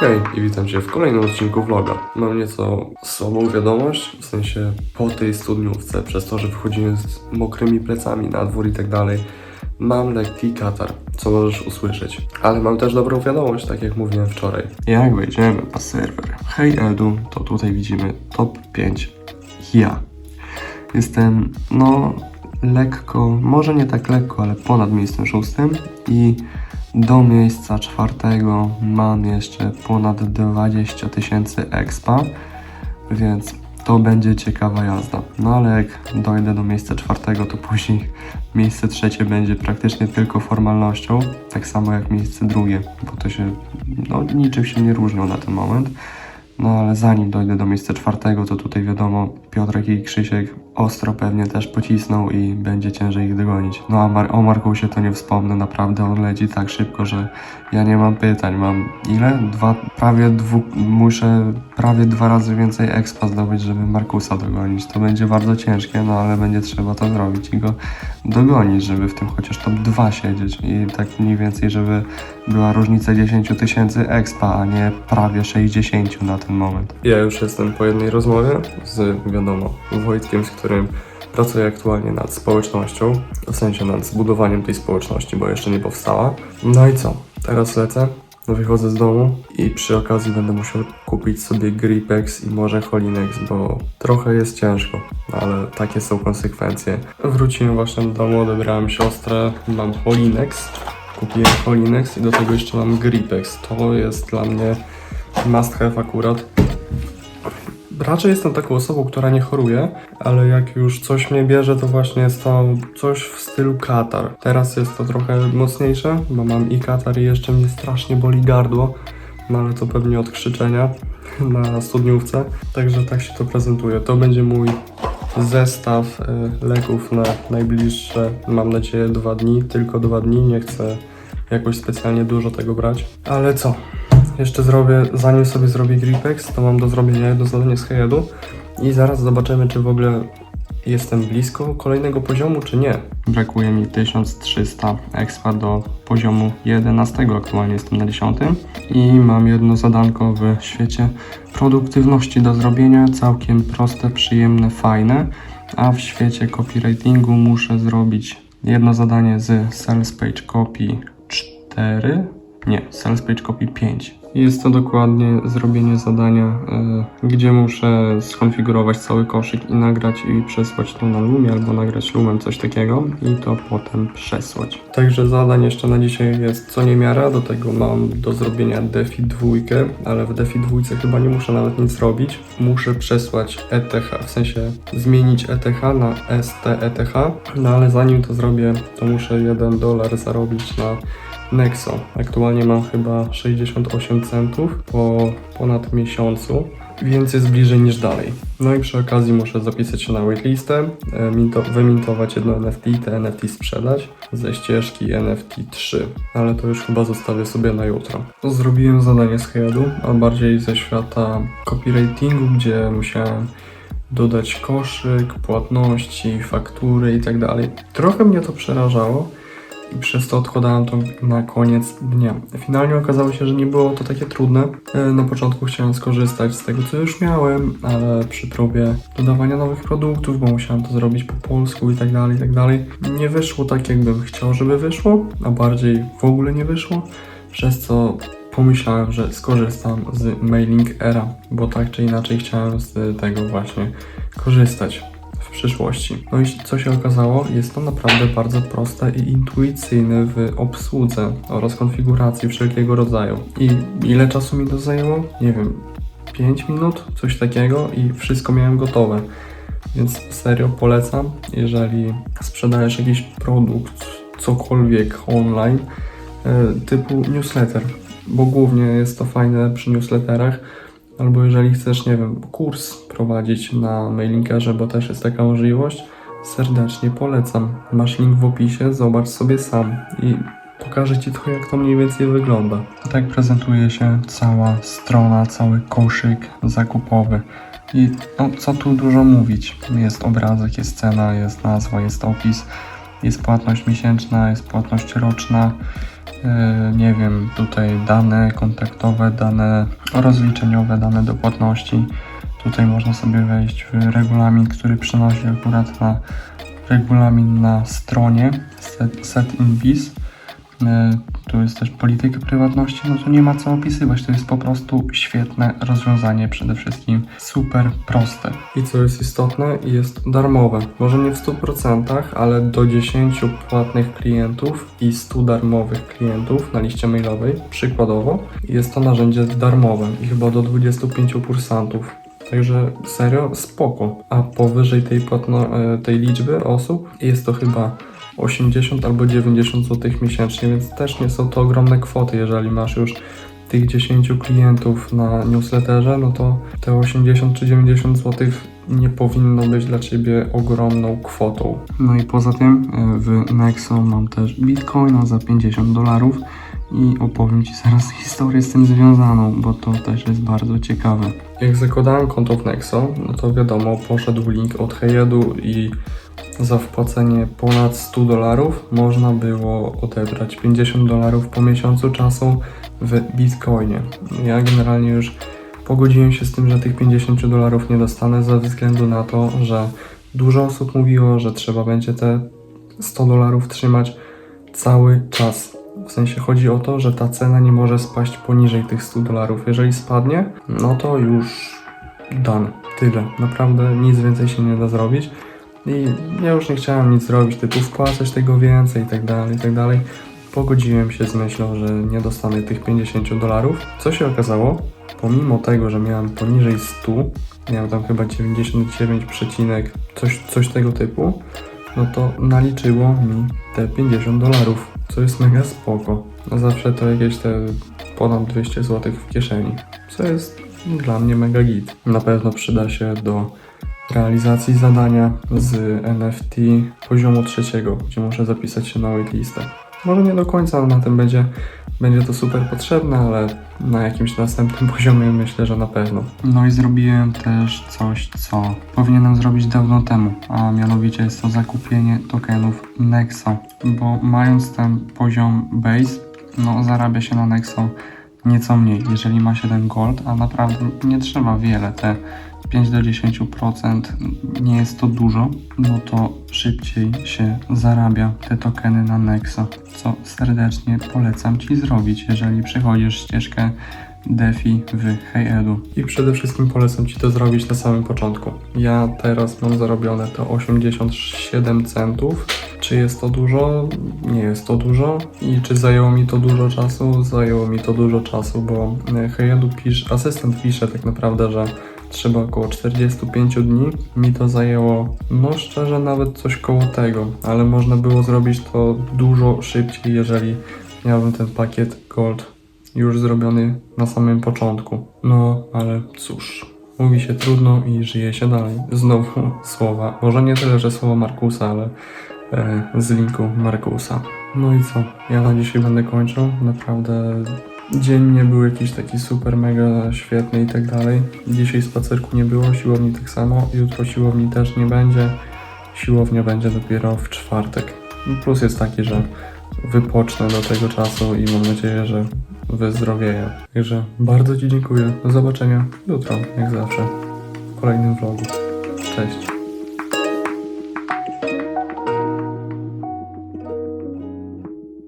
Hej i witam Cię w kolejnym odcinku vloga. Mam nieco słabą wiadomość, w sensie po tej studniówce, przez to, że wychodziłem z mokrymi plecami na dwór i tak dalej, mam lekki katar, co możesz usłyszeć. Ale mam też dobrą wiadomość, tak jak mówiłem wczoraj. Jak wejdziemy na serwer Hej Edu, to tutaj widzimy top 5 ja. Jestem, no, lekko, może nie tak lekko, ale ponad miejscem szóstym i do miejsca czwartego mam jeszcze ponad 20 tysięcy expa, więc to będzie ciekawa jazda. No ale jak dojdę do miejsca czwartego, to później miejsce trzecie będzie praktycznie tylko formalnością, tak samo jak miejsce drugie, bo to się, no niczym się nie różnią na ten moment. No ale zanim dojdę do miejsca czwartego, to tutaj wiadomo, Piotrek i Krzysiek ostro pewnie też pocisną i będzie ciężej ich dogonić. No a Mar- o Markusie to nie wspomnę, naprawdę on leci tak szybko, że ja nie mam pytań. Mam ile? Dwa, prawie dwu, muszę prawie dwa razy więcej expa zdobyć, żeby Markusa dogonić. To będzie bardzo ciężkie, no ale będzie trzeba to zrobić i go dogonić, żeby w tym chociaż top 2 siedzieć i tak mniej więcej, żeby była różnica 10 tysięcy expa, a nie prawie 60 na ten moment. Ja już jestem po jednej rozmowie z, wiadomo, Wojtkiem, z którym pracuję aktualnie nad społecznością, w sensie nad zbudowaniem tej społeczności, bo jeszcze nie powstała. No i co? Teraz lecę, wychodzę z domu i przy okazji będę musiał kupić sobie Gripex i może Holinex, bo trochę jest ciężko, ale takie są konsekwencje. Wróciłem właśnie do domu, odebrałem siostrę, mam Holinex, kupiłem Holinex i do tego jeszcze mam Gripex. To jest dla mnie must have akurat. Raczej jestem taką osobą, która nie choruje, ale jak już coś mnie bierze, to właśnie jest to coś w stylu katar. Teraz jest to trochę mocniejsze, bo mam i katar i jeszcze mnie strasznie boli gardło, no ale to pewnie od krzyczenia na studniówce. Także tak się to prezentuje. To będzie mój zestaw y, leków na najbliższe, mam nadzieję, dwa dni. Tylko dwa dni, nie chcę jakoś specjalnie dużo tego brać. Ale co? Jeszcze zrobię, zanim sobie zrobię Gripex, to mam do zrobienia jedno zadanie z Hejedu i zaraz zobaczymy, czy w ogóle jestem blisko kolejnego poziomu, czy nie. Brakuje mi 1300 expa do poziomu 11, aktualnie jestem na 10 i mam jedno zadanko w świecie produktywności do zrobienia, całkiem proste, przyjemne, fajne, a w świecie copywritingu muszę zrobić jedno zadanie z Sales Page Copy 4, nie, Sales Page Copy 5. Jest to dokładnie zrobienie zadania, y, gdzie muszę skonfigurować cały koszyk i nagrać i przesłać to na Lumie albo nagrać Lumem coś takiego i to potem przesłać. Także zadań jeszcze na dzisiaj jest co niemiara, do tego mam do zrobienia DeFi dwójkę, ale w DeFi dwójce chyba nie muszę nawet nic robić. Muszę przesłać ETH, w sensie zmienić ETH na STETH, no ale zanim to zrobię, to muszę 1 dolar zarobić na Nexo. Aktualnie mam chyba 68 centów po ponad miesiącu, więc jest bliżej niż dalej. No i przy okazji muszę zapisać się na waitlistę, e, minto- wymintować jedno NFT i te NFT sprzedać ze ścieżki NFT 3, ale to już chyba zostawię sobie na jutro. Zrobiłem zadanie z Headu, a bardziej ze świata copywritingu, gdzie musiałem dodać koszyk, płatności, faktury i tak. Trochę mnie to przerażało, i przez to odkładałem to na koniec dnia. Finalnie okazało się, że nie było to takie trudne. E, Na początku chciałem skorzystać z tego, co już miałem, ale przy próbie dodawania nowych produktów, bo musiałem to zrobić po polsku i tak dalej, i tak dalej, nie wyszło tak, jakbym chciał, żeby wyszło, a bardziej w ogóle nie wyszło, przez co pomyślałem, że skorzystam z Mailing Era, bo tak czy inaczej chciałem z tego właśnie korzystać przyszłości. No i co się okazało, jest to naprawdę bardzo proste i intuicyjne w obsłudze oraz konfiguracji wszelkiego rodzaju. I ile czasu mi to zajęło? Nie wiem, 5 minut, coś takiego i wszystko miałem gotowe. Więc serio polecam, jeżeli sprzedajesz jakiś produkt, cokolwiek online, e, typu newsletter, bo głównie jest to fajne przy newsletterach, albo jeżeli chcesz, nie wiem, kurs prowadzić na mailingerze, bo też jest taka możliwość, serdecznie polecam. Masz link w opisie, zobacz sobie sam i pokażę Ci trochę, jak to mniej więcej wygląda. Tak prezentuje się cała strona, cały koszyk zakupowy. I no, co tu dużo mówić? Jest obrazek, jest cena, jest nazwa, jest opis, jest płatność miesięczna, jest płatność roczna, nie wiem, tutaj dane kontaktowe, dane rozliczeniowe, dane do płatności. Tutaj można sobie wejść w regulamin, który przenosi akurat na regulamin na stronie set, set in biz. E, Tu jest też polityka prywatności, no to nie ma co opisywać, to jest po prostu świetne rozwiązanie, przede wszystkim super proste. I co jest istotne, jest darmowe. Może nie w 100%, ale do 10 płatnych klientów i 100 darmowych klientów na liście mailowej, przykładowo, jest to narzędzie darmowe i chyba do 25 kursantów. Także serio, spoko. A powyżej tej, e, tej liczby osób jest to chyba 80 albo 90 zł miesięcznie, więc też nie są to ogromne kwoty, jeżeli masz już tych 10 klientów na newsletterze, no to te 80 czy 90 zł nie powinno być dla Ciebie ogromną kwotą. No i poza tym e, w Nexo mam też Bitcoina za 50 dolarów i opowiem Ci zaraz historię z tym związaną, bo to też jest bardzo ciekawe. Jak zakładałem konto w Nexo, no to wiadomo, poszedł link od Heyedu i za wpłacenie ponad 100 dolarów można było odebrać 50 dolarów po miesiącu czasu w Bitcoinie. Ja generalnie już pogodziłem się z tym, że tych 50 dolarów nie dostanę ze względu na to, że dużo osób mówiło, że trzeba będzie te 100 dolarów trzymać cały czas. W sensie chodzi o to, że ta cena nie może spaść poniżej tych 100 dolarów. Jeżeli spadnie, no to już dane. Tyle. Naprawdę nic więcej się nie da zrobić. I ja już nie chciałem nic zrobić, typu wpłacać tego więcej i tak dalej, i tak dalej. Pogodziłem się z myślą, że nie dostanę tych 50 dolarów. Co się okazało? Pomimo tego, że miałem poniżej 100, miałem tam chyba 99, przecinek, coś, coś tego typu, no to naliczyło mi te 50 dolarów, co jest mega spoko. No zawsze to jakieś te ponad 200 zł w kieszeni, co jest dla mnie mega git. Na pewno przyda się do realizacji zadania z NFT poziomu trzeciego, gdzie muszę zapisać się na waitlistę. Może nie do końca na tym będzie, będzie to super potrzebne, ale na jakimś następnym poziomie myślę, że na pewno. No i zrobiłem też coś, co powinienem zrobić dawno temu, a mianowicie jest to zakupienie tokenów Nexo, bo mając ten poziom base, no zarabia się na Nexo nieco mniej, jeżeli ma się ten gold, a naprawdę nie trzeba wiele, te 5 do 10% nie jest to dużo, no to szybciej się zarabia te tokeny na Nexo, co serdecznie polecam Ci zrobić, jeżeli przechodzisz ścieżkę DeFi w HeyEdu. I przede wszystkim polecam Ci to zrobić na samym początku. Ja teraz mam zarobione to 87 centów. Czy jest to dużo? Nie jest to dużo. I czy zajęło mi to dużo czasu? Zajęło mi to dużo czasu, bo e, Heyedu pisz, asystent pisze tak naprawdę, że trzeba około 45 dni. Mi to zajęło, no szczerze, nawet coś koło tego, ale można było zrobić to dużo szybciej, jeżeli miałbym ten pakiet Gold już zrobiony na samym początku. No, ale cóż. Mówi się trudno i żyje się dalej. Znowu słowa. Może nie tyle, że słowa Markusa, ale z linku Markusa. No i co? Ja na dzisiaj będę kończył. Naprawdę dzień nie był jakiś taki super, mega świetny i tak dalej. Dzisiaj spacerku nie było, siłowni tak samo. Jutro siłowni też nie będzie. Siłownia będzie dopiero w czwartek. Plus jest taki, że wypocznę do tego czasu i mam nadzieję, że wyzdrowieję. Także bardzo Ci dziękuję. Do zobaczenia jutro, jak zawsze, w kolejnym vlogu. Cześć.